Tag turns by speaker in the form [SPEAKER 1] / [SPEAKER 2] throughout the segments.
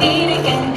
[SPEAKER 1] meet again.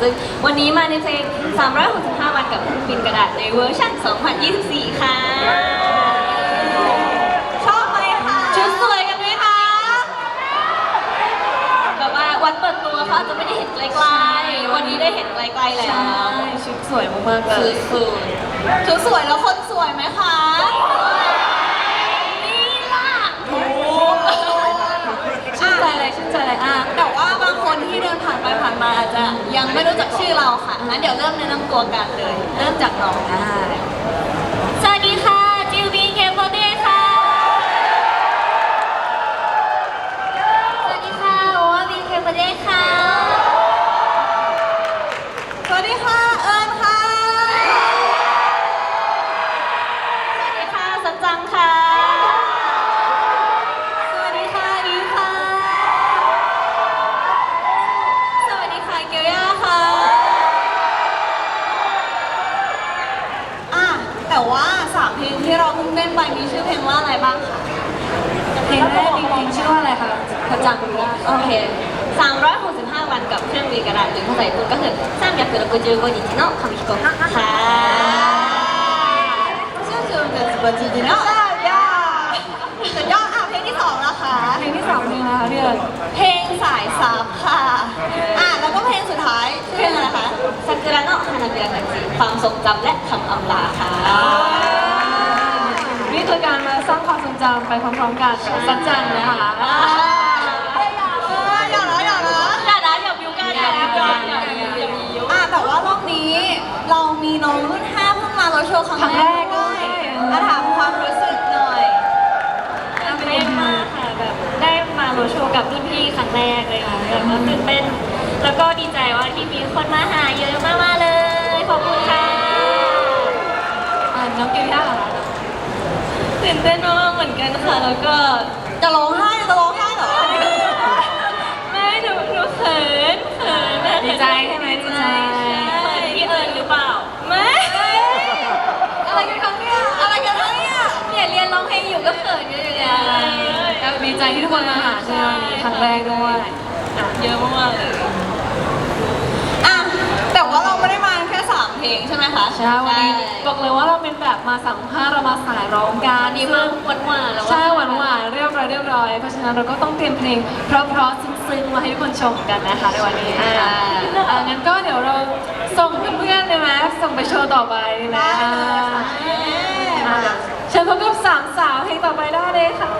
[SPEAKER 1] ซึ่งวันนี้มาในเพลง 365 วันกับปินกระดาษในเวอร์ชัน2024 ค่ะ
[SPEAKER 2] ชอบไหมคะ
[SPEAKER 1] ชุดสวยกันไหมคะแบบว่าวันเปิดตัวเขาอจจะไม่ได้เห็นไกลๆ วันนี้ได้เห็นไกลๆแล้วชุดสวยมากๆเลยชุดสวย
[SPEAKER 2] ชุดสวยแล้วคนสวยไหมคะ มาจะยังไม่รู้จักชื่อเราค่ะงั้นเดี๋ยวเริ่มแนะนำตัวกันเลย เริ่มจากน้องได้
[SPEAKER 1] สวัสดีค่ะ จิวบีเคโฟเต้ค่ะ สวัสดีค่ะโอวาบีเคโฟเต้ค่ะ
[SPEAKER 2] สวัสดีค่ะ เอิญค่ะ
[SPEAKER 1] สวัสดีค่ะสัมจังค่ะ
[SPEAKER 2] อะไรบ้างคะ
[SPEAKER 1] เพลงแรกจริงๆชื่อว่าอะไรคะพระจันทร์ว่าโอเค365 วันกับเครื่องมือกระดาษหรือภาษาญี่ปุ่นก็คือ365日の紙飛行機ค่ะ
[SPEAKER 2] ชื่อคือเป็นสอร์ตีดีนาะสุดยอดอะเพลงที่สองนะคะ
[SPEAKER 1] เพลงที่สองเพลงอะไรคะเดือน
[SPEAKER 2] เพลงสายซับค่ะอะแล้วก็เพลงสุดท้ายเพลงอะไรคะ
[SPEAKER 1] ซากุระโนะฮานาเบะคัจิความทรงจำและคำอำลาค่ะ ร้างความทรงจำไปพร้อมๆกันสัจจังนะคะ
[SPEAKER 2] อยานะอย่
[SPEAKER 1] อย่านะอยากันอย่าบิวกันอย่าบิวอะ
[SPEAKER 2] แต่ว่ารอบนี้เรามีน้องรุ่นห้าเพิ่งมาเราโชว์ครั้งแรกด้วยมาถามความรู้สึกหน่อย
[SPEAKER 3] ตื่นเต้นมากค่ะ
[SPEAKER 2] แบบได้มา
[SPEAKER 3] โรโชว์กับรุ่นพี่ครั้งแรกเลยค่ะแบบว่าตื่นเต้นแล้วก็ดีใจว่าที่มีคนมาหาเยอะมากๆเลยขอบคุณค่ะอ่าน้องกิวย่าเหรอ ตื่นเต้นมากๆเหมือนกันค่ะ แล้วก็
[SPEAKER 2] จะร้องไห้จะร้องไห้เหรอ
[SPEAKER 3] ไม่หนูหนูเขินเขินนะ
[SPEAKER 2] ดีใจใช่ไหมดีใจ
[SPEAKER 3] เขินพี่เอิญหรือเปล่า ไม่
[SPEAKER 2] อะไรกันคะเนี่ยอะไรกันคะเนี่ย
[SPEAKER 3] เนี่ยเรียนร้องเพลงอยู่ก็เขินอยู่อย่างเงี้ย
[SPEAKER 2] แล้วดีใจที่ทุกคนมาหาใช่ไหมวันนี้ครั้งแรกด้วย
[SPEAKER 3] เยอะมากๆเลย
[SPEAKER 2] อะแต่ว่าเราไม่ได้มาแค่สาม เพลงใช่ไหมคะ
[SPEAKER 4] ใช่วันนี้บอกเลยว่าเราเป็นแบบมาสัมภาษณ์เรามาสายร้องกัน
[SPEAKER 3] นี่มาหวานหวานๆแล้ว
[SPEAKER 4] ใช่หวานหวานๆเรียบร้อยเรียบร้อยเพราะฉะนั้นเราก็ต้องเตรียมเพลงเพราะๆซึ้งๆมาให้ทุกคนชมกันนะคะในวันนี้นะคะอ่างั้นก็เดี๋ยวเราส่งเพื่อนๆเลยไหมส่งไปโชว์ต่อไปนะอ่าอ่าเชิญพบกับสามสาวเพลงต่อไปได้เล
[SPEAKER 1] ยค่ะ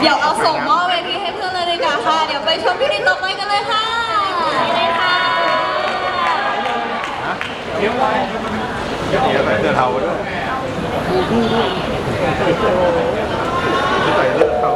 [SPEAKER 3] เดี๋ย
[SPEAKER 2] วเราส่งมอบเวทีให้เพื่อนเลยดีกว่าค่ะ เดี๋ยวไปชมยูนิตต่อไปกันเลยค่ะ
[SPEAKER 3] ไปเลยค่ะ
[SPEAKER 5] เดี๋ยวไปเสื้อเทาด้วยใส่เสื้อเทา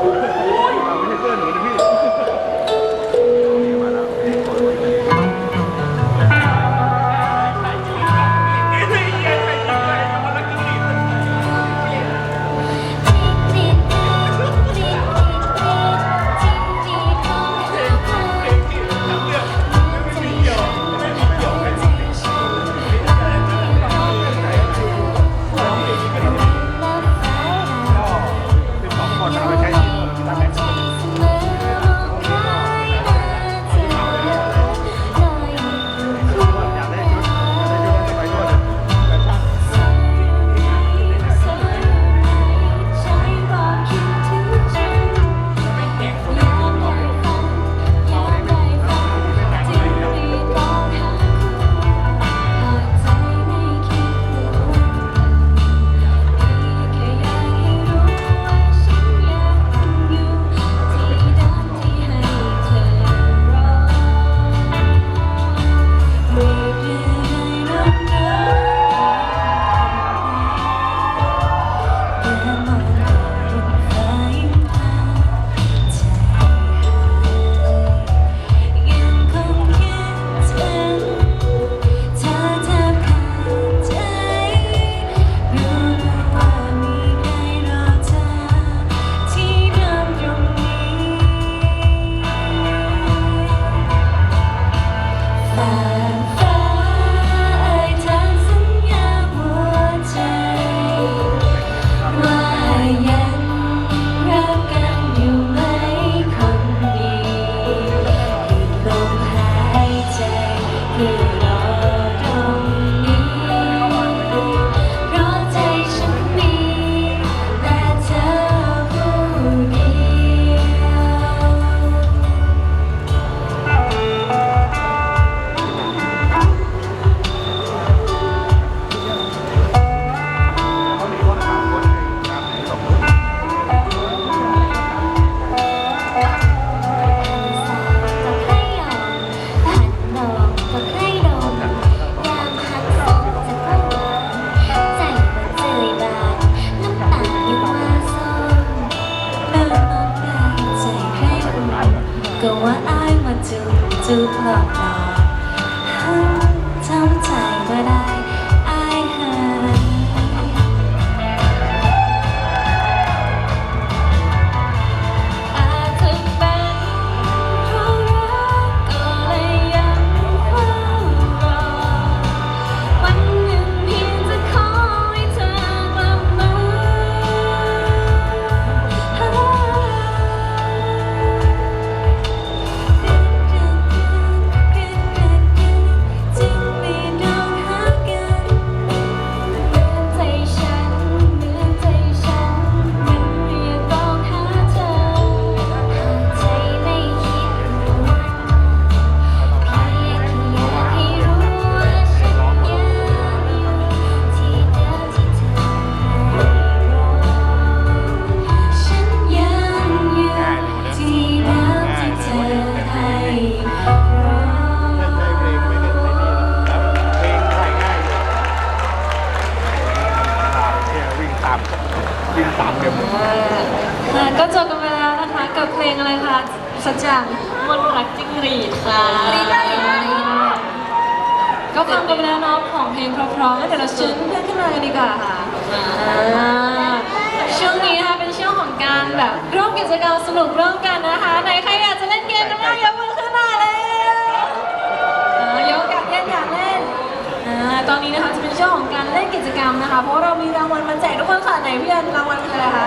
[SPEAKER 5] เพ
[SPEAKER 3] ราะ
[SPEAKER 4] ว่าเรามีรางวัลมาแจกทุกคนค่ะไหนพี่อันรางวัลคืออะไรคะ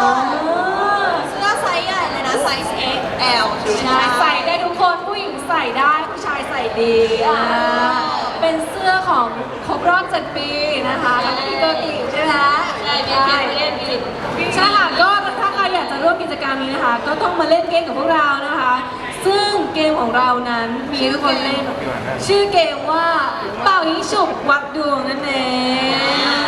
[SPEAKER 4] อ๋อ
[SPEAKER 2] เสื้อไซส์ใหญ่เลยนะไซส์ XL
[SPEAKER 4] ใช่ใส่ได้ทุกคนผู้หญิงใส่ได้ผู้ชายใส่ดีอ่าเป็นเสื้อของครบรอบ 7 ปีนะคะแล้วก็พี่โกติใช่ไหม
[SPEAKER 3] ใช่มีเกมเล่นมี
[SPEAKER 4] ใช่ค่ะก็ถ้าใครอยากจะร่วมกิจกรรมนี้นะคะ ก็ต้องมาเล่นเกมกับพวกเรานะคะ ซึ่งเกมของเรานั้นมีทุกคนเล่น ชื่อเกมว่าเป่ายิงฉุบวัดดวงนั่นเอง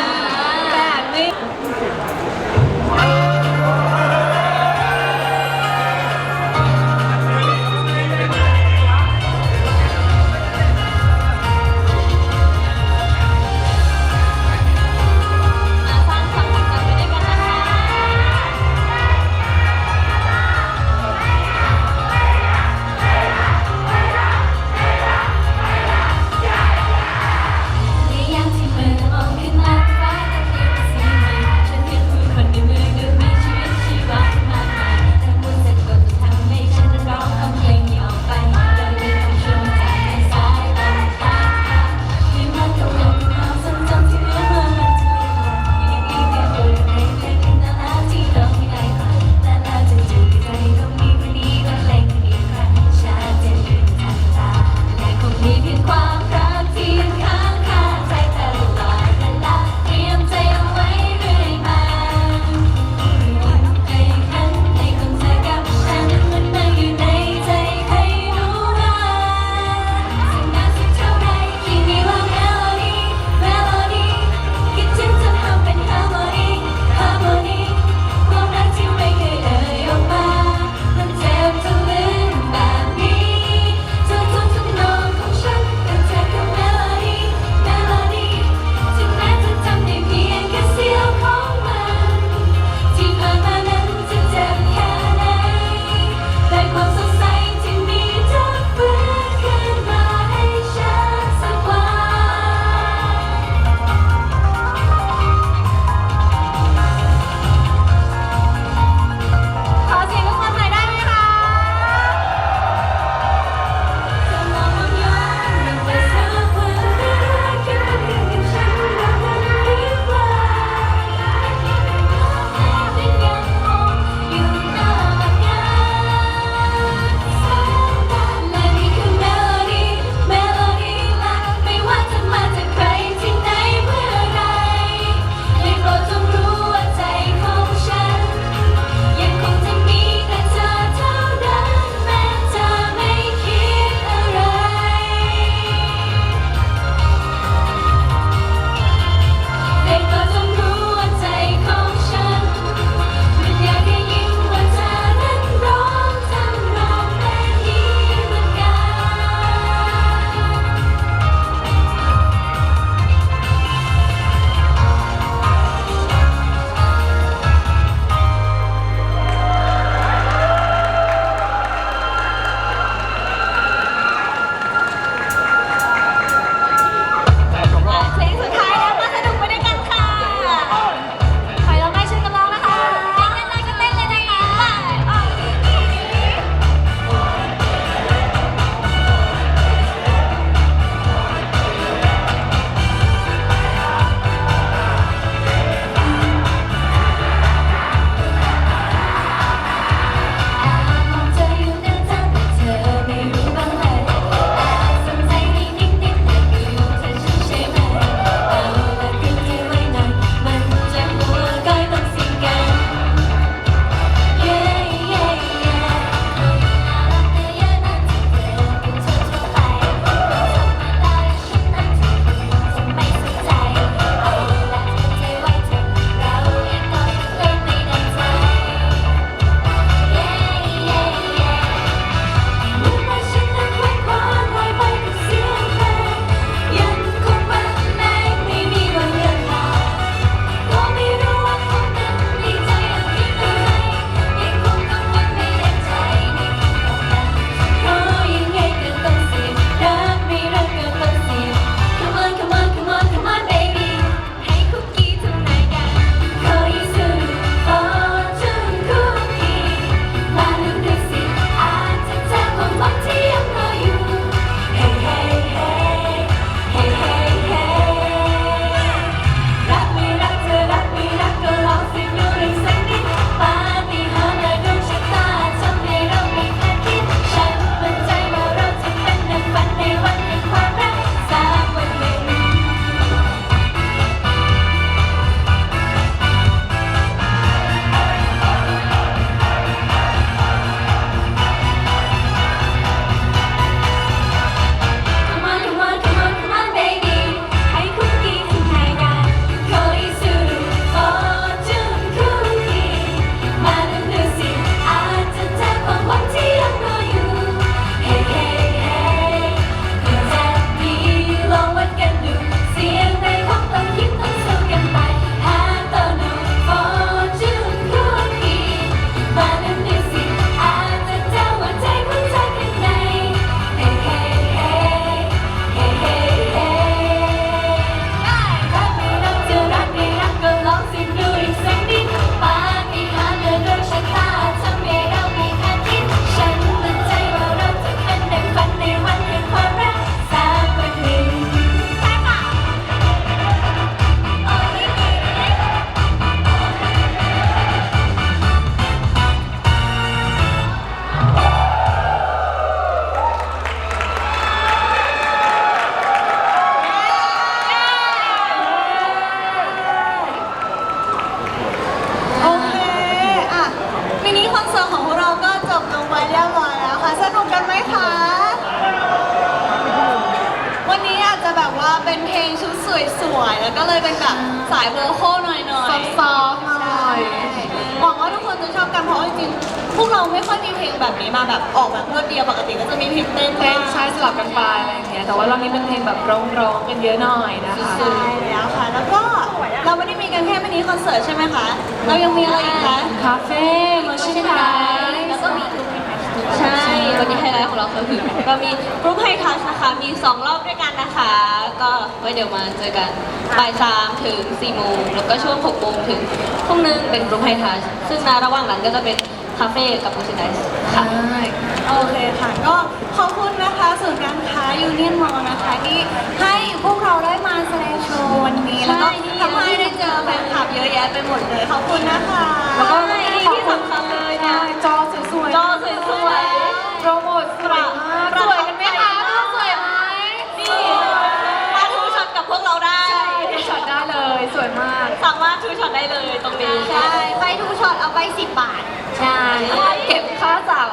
[SPEAKER 3] สวย
[SPEAKER 2] ๆ แล้วก็เลยเป็นแบบสายโวคอลหน่อย
[SPEAKER 4] ซอฟ
[SPEAKER 2] ๆ
[SPEAKER 4] ซอฟๆหน่อย
[SPEAKER 2] หวังว่าทุกคนจะชอบกันเพราะจริงๆ พวกเราไม่ค่อยมีเพลงแบบนี้มาแบบออกแบบรวดเดียวปกติก็จะมีเพลงเต้น
[SPEAKER 4] เพลงใช้สลับกันไปอะไรอย่างเงี้ย แต่ว่าเรานี้เป็นเพลงแบบร้องๆกันเยอะหน่อยนะคะ
[SPEAKER 2] ใช่แล้วค่ะ แล้วก็เราไม่ได้มีกันแค่มินิคอนเสิร์ตใช่ไหมคะ เรายังมีอะไรอีกคะ
[SPEAKER 4] คาเฟ่มาชิไทย
[SPEAKER 3] แล้วก็มีกลุ่ม ใช่ วันนี้ไฮไลท์ของเราก็คือเรามีกรุ๊ปไฮทัชนะคะ มี 2 รอบด้วยกันนะคะ ก็ไว้เดี๋ยวมาเจอกันบ่ายสามถึง4โมง แล้วก็ช่วง6โมงถึงทุ่มหนึงเป็นกรุ๊ปไฮทัชซึ่งในระหว่างนั้นก็จะเป็นคาเฟ่กับมูสิไนส์ค่ะ
[SPEAKER 2] โอเคค่ะ ก็ขอบคุณนะคะศูนย์การค้ายูเนียนมอลนะคะที่ให้พวกเราได้มาแสดงโชว์วันนี้แล้วก็
[SPEAKER 3] ใช่นี่
[SPEAKER 2] ทำให้ได้เจอแฟนคลับเยอะแยะไปหมดเลย ขอบคุณนะคะ
[SPEAKER 3] แล้วก็ที่สำคัญเลยเนี่ย
[SPEAKER 4] จอสวยๆ
[SPEAKER 3] จอสวยๆ
[SPEAKER 4] โปรโมทสวยมากสวยกันไหมคะรูปสวยไหม
[SPEAKER 3] นี่มาทูช็อตกับพวกเราได้
[SPEAKER 4] ดูช็อตได้เลย สวยมาก
[SPEAKER 3] สามารถทูช็อตได้เลยตรงนี้
[SPEAKER 2] ใช่ไปทูช็อตเอาไป10บาท
[SPEAKER 3] ใช่
[SPEAKER 4] เก็บค่าเสา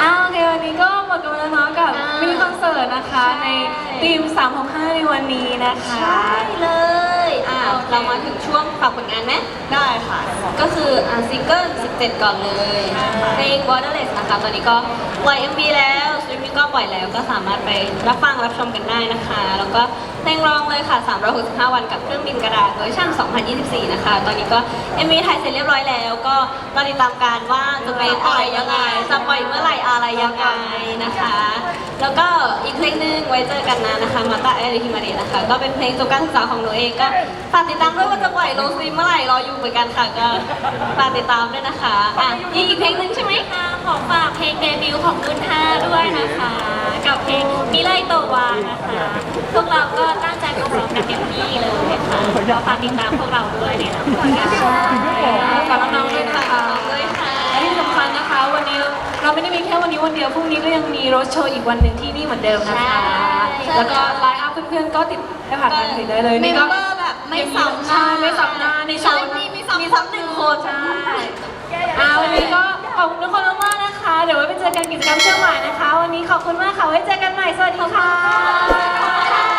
[SPEAKER 4] อ้าวโอเควันนี้ก็ หมดกันไปแล้วเนาะกับ
[SPEAKER 3] อ่า
[SPEAKER 4] มินิคอนเสิร์ตนะคะ
[SPEAKER 3] ใช่
[SPEAKER 4] ในทีม 365 ในวันนี้นะคะ
[SPEAKER 3] ใช่เลยอะเรามาถึงช่วงฝากผลงานไหม
[SPEAKER 2] ได้ค่ะ
[SPEAKER 3] ก็คืออะซิงเกิล 17 ก่อนเลยเพลง Waterless นะคะ ตอนนี้ก็ปล่อย MV แล้วสตรีมมิ่งก็ปล่อยแล้วก็สามารถไปรับฟังรับชมกันได้นะคะ แล้วก็เพลงร้องเลยค่ะ 365 วันกับเครื่องบินกระดาษเวอร์ชัน2024 นะคะ ตอนนี้ก็ MV ถ่ายเสร็จเรียบร้อยแล้ว ก็รอติดตามการว่าจะเป็นอะไรยังไงจะปล่อยเมื่อไหร่อะไรยังไงนะคะ แล้วก็อีกเพลงหนึงไว้เจอกันนะนะคะมาตาเอริฮิมาเดนะคะ ก็เป็นเพลงจบการศึกษาของหนูเองก็ฝากติดตามด้วยว่าจะปล่อยลงสตรีมเมื่อไหร่รออยู่เหมือนกันค่ะก็ฝากติดตามด้วยนะคะอะอีกอีกเพลงหนึ่งใช่ไหม
[SPEAKER 1] ค่ะขอฝากเพลงเดบิวต์ของรุ่น5ด้วยนะคะ กับเพลงมิไลโตวานะคะพวกเราก็ตั้งใจฝึกซ้อมกันเต็มที่เลยค่ะก็ฝากติดตามพวกเราด้วยในละครค่ะ
[SPEAKER 4] ฝากน้องๆด้วยนะคะ เราไม่ได้มีแค่วันนี้วันเดียวพรุ่งนี้ก็ยังมีรถโชว์อีกวันหนึ่งที่นี่เหมือนเดิมนะคะ
[SPEAKER 3] ใช่
[SPEAKER 4] แล้วก็ไลน์อัพเพื่อนๆก็ติดได้ผ่านทางติดได้เลย
[SPEAKER 2] เม
[SPEAKER 4] นี่
[SPEAKER 2] ม
[SPEAKER 4] ก็
[SPEAKER 2] เบอร์แบบไม่ซ้ำห
[SPEAKER 4] ใช่
[SPEAKER 2] น้า
[SPEAKER 4] ไม่ซ้ำหน้าในโชว์
[SPEAKER 2] มีมีซ้ำ
[SPEAKER 3] มีซ้ำหนึ่งคน
[SPEAKER 4] ใช่อ่าวันนี้ก็ขอบคุณทุกคนมากๆนะคะ เดี๋ยวไว้ไปเจอกันกิจกรรมเชื่อมหมายนะคะ วันนี้ขอบคุณมากค่ะไว้เจอกันใหม่สวัสดีค่ะ